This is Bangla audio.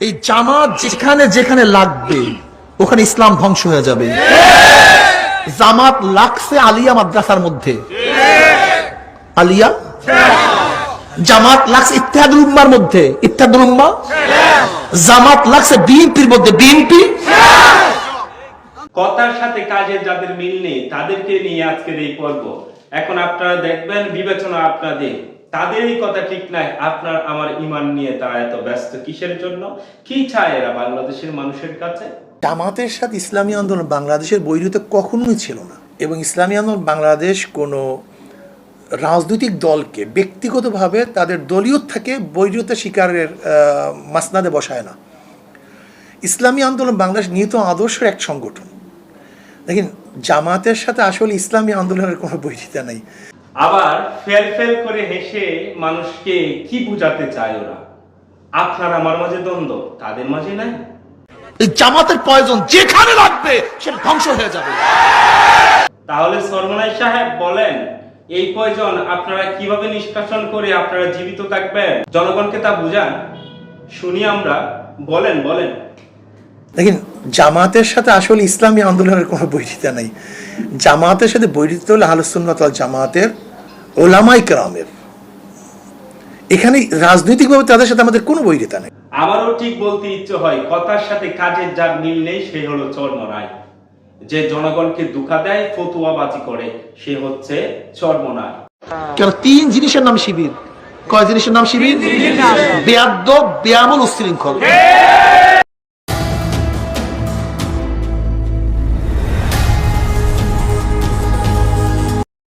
এই জামাত যেখানে যেখানে লাগবে, ওখানে ইসলাম ধ্বংস হয়ে যাবে। জামাত লাগছে আলিয়া মাদ্রাসার মধ্যে। আলিয়া? জামাত লাগছে ইত্যাদুল উম্মার মধ্যে। ইত্যাদুল উম্মা? জামাত লাগছে বিএনপির মধ্যে। বিএনপি? কথার সাথে কাজের যাদের মিল নেই, তাদেরকে নিয়ে আজকের এই পর্ব। এখন আপনারা দেখবেন বিবেচনা আপনাদের। তাদের এই কথা ঠিক নাই, আপনার আমার ইমান নিয়ে তারা এত ব্যস্ত কিসের জন্য? কি চায় এরা বাংলাদেশের মানুষের কাছে? জামাতের সাথে ইসলামী আন্দোলন বাংলাদেশের বৈরিতা কখনোই ছিল না। এবং ইসলামী আন্দোলন বাংলাদেশ কোনো রাজনৈতিক দলকে ব্যক্তিগতভাবে তাদের দলীয় থেকে বৈরিতা শিকারের মাসনাদে বসায় না। ইসলামী আন্দোলন বাংলাদেশ নিহিত আদর্শের এক সংগঠন। দেখেন, জামাতের সাথে আসলে ইসলামী আন্দোলনের কোনো বৈরিতা নেই। আবার ফেল ফেল করে হেসে মানুষকে কি বুঝাতে চায় ওরা? আপনার আমার মাঝে দ্বন্দ্ব তাদের মাঝে নাই। এই জামাতের প্রয়োজন যেখানে লাগবে সেটা ধ্বংস হয়ে যাবে। তাহলে সরমনাই সাহেব বলেন এই প্রয়োজন আপনারা কীভাবে নিষ্কাশন করে আপনারা জীবিত থাকবেন? জনগণকে তা বুঝান। শুনি আমরা বলেন বলেন। দেখেন জামাতের সাথে আসলে ইসলামী আন্দোলনের কোনো বৈরিতা নেই। জামাতের সাথে বৈরিতা হলো আলোচনাত জামাতের ওলামাই কেরামের। এখানে রাজনৈতিকভাবে তাদের সাথে আমাদের কোনো বৈরিতা নেই। আমারও ঠিক বলতে ইচ্ছে হয় কথার সাথে কাজের যার মিল নেই সে হলো চর্মনায়। যে জনগণকে দুঃখা দেয় ফতুয়াবাজি করে সে হচ্ছে চর্মনায়। কেন তিন জিনিসের নাম শিবির? কয় জিনিসের নাম শিবির? বেয়াদ্দ বেয়ামল উশৃঙ্খল।